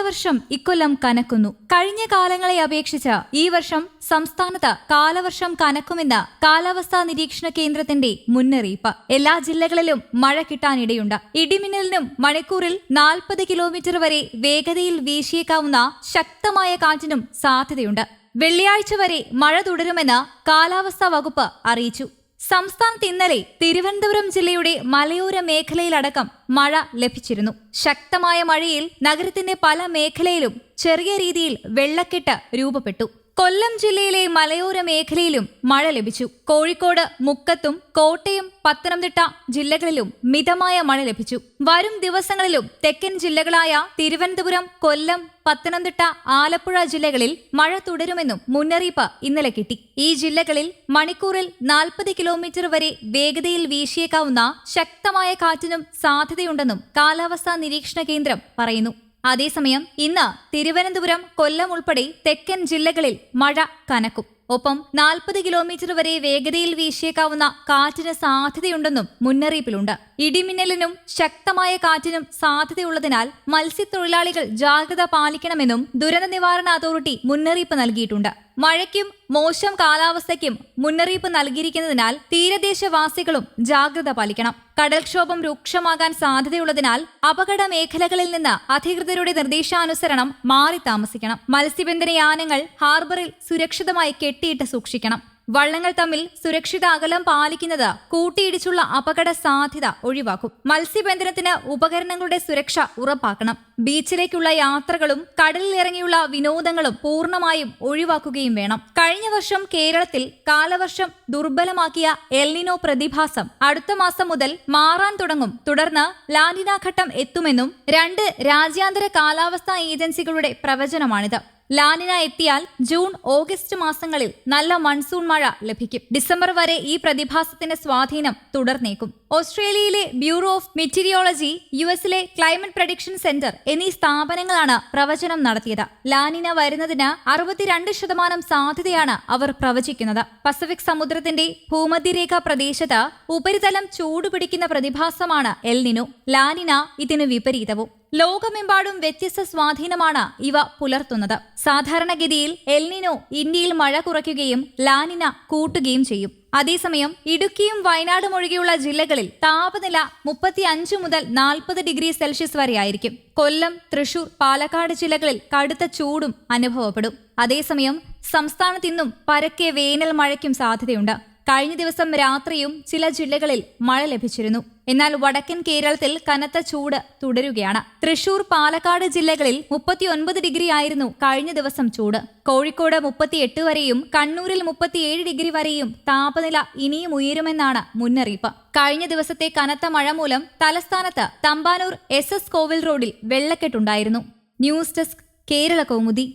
കാലവർഷം ഇക്കൊല്ലം കനക്കുന്നു. കഴിഞ്ഞ കാലങ്ങളെ അപേക്ഷിച്ച് ഈ വർഷം സംസ്ഥാനത്ത് കാലവർഷം കനക്കുമെന്ന് കാലാവസ്ഥാ നിരീക്ഷണ കേന്ദ്രത്തിന്റെ മുന്നറിയിപ്പ്. എല്ലാ ജില്ലകളിലും മഴ കിട്ടാനിടയുണ്ട്. ഇടിമിന്നലിനും മണിക്കൂറിൽ നാൽപ്പത് കിലോമീറ്റർ വരെ വേഗതയിൽ വീശിയേക്കാവുന്ന ശക്തമായ കാറ്റിനും സാധ്യതയുണ്ട്. വെള്ളിയാഴ്ച വരെ മഴ തുടരുമെന്ന് കാലാവസ്ഥാ വകുപ്പ് അറിയിച്ചു. സംസ്ഥാനത്ത് ഇന്നലെ തിരുവനന്തപുരം ജില്ലയുടെ മലയോര മേഖലയിലടക്കം മഴ ലഭിച്ചിരുന്നു. ശക്തമായ മഴയിൽ നഗരത്തിന്റെ പല മേഖലയിലും ചെറിയ രീതിയിൽ വെള്ളക്കെട്ട് രൂപപ്പെട്ടു. കൊല്ലം ജില്ലയിലെ മലയോര മേഖലയിലും മഴ ലഭിച്ചു. കോഴിക്കോട് മുക്കത്തും കോട്ടയം പത്തനംതിട്ട ജില്ലകളിലും മിതമായ മഴ ലഭിച്ചു. വരും ദിവസങ്ങളിലും തെക്കൻ ജില്ലകളായ തിരുവനന്തപുരം കൊല്ലം പത്തനംതിട്ട ആലപ്പുഴ ജില്ലകളിൽ മഴ തുടരുമെന്നും മുന്നറിയിപ്പ് ഇന്നലെ കിട്ടി. ഈ ജില്ലകളിൽ മണിക്കൂറിൽ നാൽപ്പത് കിലോമീറ്റർ വരെ വേഗതയിൽ വീശിയേക്കാവുന്ന ശക്തമായ കാറ്റിനും സാധ്യതയുണ്ടെന്നും കാലാവസ്ഥാ നിരീക്ഷണ കേന്ദ്രം പറയുന്നു. അതേസമയം ഇന്ന് തിരുവനന്തപുരം കൊല്ലം ഉൾപ്പെടെ തെക്കൻ ജില്ലകളിൽ മഴ കനക്കും. ഒപ്പം നാൽപ്പത് കിലോമീറ്റർ വരെ വേഗതയിൽ വീശിയേക്കാവുന്ന കാറ്റിന് സാധ്യതയുണ്ടെന്നും മുന്നറിയിപ്പിലുണ്ട്. ഇടിമിന്നലിനും ശക്തമായ കാറ്റിനും സാധ്യതയുള്ളതിനാൽ മത്സ്യത്തൊഴിലാളികൾ ജാഗ്രത പാലിക്കണമെന്നും ദുരന്ത നിവാരണ അതോറിറ്റി മുന്നറിയിപ്പ് നൽകിയിട്ടുണ്ട്. മഴയ്ക്കും മോശം കാലാവസ്ഥയ്ക്കും മുന്നറിയിപ്പ് നൽകിയിരിക്കുന്നതിനാൽ തീരദേശവാസികളും ജാഗ്രത പാലിക്കണം. കടൽക്ഷോഭം രൂക്ഷമാകാൻ സാധ്യതയുള്ളതിനാൽ അപകട മേഖലകളിൽ നിന്ന് അധികൃതരുടെ നിർദ്ദേശാനുസരണം മാറി താമസിക്കണം. മത്സ്യബന്ധന യാനങ്ങൾ ഹാർബറിൽ സുരക്ഷിതമായി കെട്ടിയിട്ട് സൂക്ഷിക്കണം. വള്ളങ്ങൾ തമ്മിൽ സുരക്ഷിത അകലം പാലിക്കുന്നത് കൂട്ടിയിടിച്ചുള്ള അപകട സാധ്യത ഒഴിവാക്കും. മത്സ്യബന്ധനത്തിന് ഉപകരണങ്ങളുടെ സുരക്ഷ ഉറപ്പാക്കണം. ബീച്ചിലേക്കുള്ള യാത്രകളും കടലിൽ ഇറങ്ങിയുള്ള വിനോദങ്ങളും പൂർണമായും ഒഴിവാക്കുകയും വേണം. കഴിഞ്ഞ വർഷം കേരളത്തിൽ കാലവർഷം ദുർബലമാക്കിയ എൽനിനോ പ്രതിഭാസം അടുത്ത മാസം മുതൽ മാറാൻ തുടങ്ങും. തുടർന്ന് ലാനിനാഘട്ടം എത്തുമെന്നും രണ്ട് രാജ്യാന്തര കാലാവസ്ഥാ ഏജൻസികളുടെ പ്രവചനമാണിത്. ലാനിന എത്തിയാൽ ജൂൺ ഓഗസ്റ്റ് മാസങ്ങളിൽ നല്ല മൺസൂൺ മഴ ലഭിക്കും. ഡിസംബർ വരെ ഈ പ്രതിഭാസത്തിന്റെ സ്വാധീനം തുടർന്നേക്കും. ഓസ്ട്രേലിയയിലെ ബ്യൂറോ ഓഫ് മെറ്റീരിയോളജി യു എസിലെ ക്ലൈമറ്റ് പ്രഡിക്ഷൻ സെന്റർ എന്നീ സ്ഥാപനങ്ങളാണ് പ്രവചനം നടത്തിയത്. ലാനിന വരുന്നതിന് അറുപത്തിരണ്ട് ശതമാനം സാധ്യതയാണ് അവർ പ്രവചിക്കുന്നത്. പസഫിക് സമുദ്രത്തിന്റെ ഭൂമധ്യരേഖ പ്രദേശത്ത് ഉപരിതലം ചൂടുപിടിക്കുന്ന പ്രതിഭാസമാണ് എൽനിനു. ലാനിന ഇതിന് വിപരീതവും. ലോകമെമ്പാടും വ്യത്യസ്ത സ്വാധീനമാണ് ഇവ പുലർത്തുന്നത്. സാധാരണഗതിയിൽ എൽനിനോ ഇന്ത്യയിൽ മഴ കുറയ്ക്കുകയും ലാനിന കൂട്ടുകയും ചെയ്യും. അതേസമയം ഇടുക്കിയും വയനാടും ഒഴികെയുള്ള ജില്ലകളിൽ താപനില മുപ്പത്തി അഞ്ച് മുതൽ നാൽപ്പത് ഡിഗ്രി സെൽഷ്യസ് വരെയായിരിക്കും കൊല്ലം തൃശൂർ പാലക്കാട് ജില്ലകളിൽ കടുത്ത ചൂടും അനുഭവപ്പെടും. അതേസമയം സംസ്ഥാനത്തിന്നും പരക്കെ വേനൽ മഴയ്ക്കും സാധ്യതയുണ്ട്. കഴിഞ്ഞ ദിവസം രാത്രിയും ചില ജില്ലകളിൽ മഴ ലഭിച്ചിരുന്നു. എന്നാൽ വടക്കൻ കേരളത്തിൽ കനത്ത ചൂട് തുടരുകയാണ്. തൃശൂർ പാലക്കാട് ജില്ലകളിൽ മുപ്പത്തിയൊൻപത് ഡിഗ്രി ആയിരുന്നു കഴിഞ്ഞ ദിവസം ചൂട്. കോഴിക്കോട് മുപ്പത്തിയെട്ട് വരെയും കണ്ണൂരിൽ മുപ്പത്തിയേഴ് ഡിഗ്രി വരെയും താപനില ഇനിയും ഉയരുമെന്നാണ് മുന്നറിയിപ്പ്. കഴിഞ്ഞ ദിവസത്തെ കനത്ത മഴ മൂലം തലസ്ഥാനത്ത് തമ്പാനൂർ എസ് കോവിൽ റോഡിൽ വെള്ളക്കെട്ടുണ്ടായിരുന്നു. News desk Kerala Kaumudi.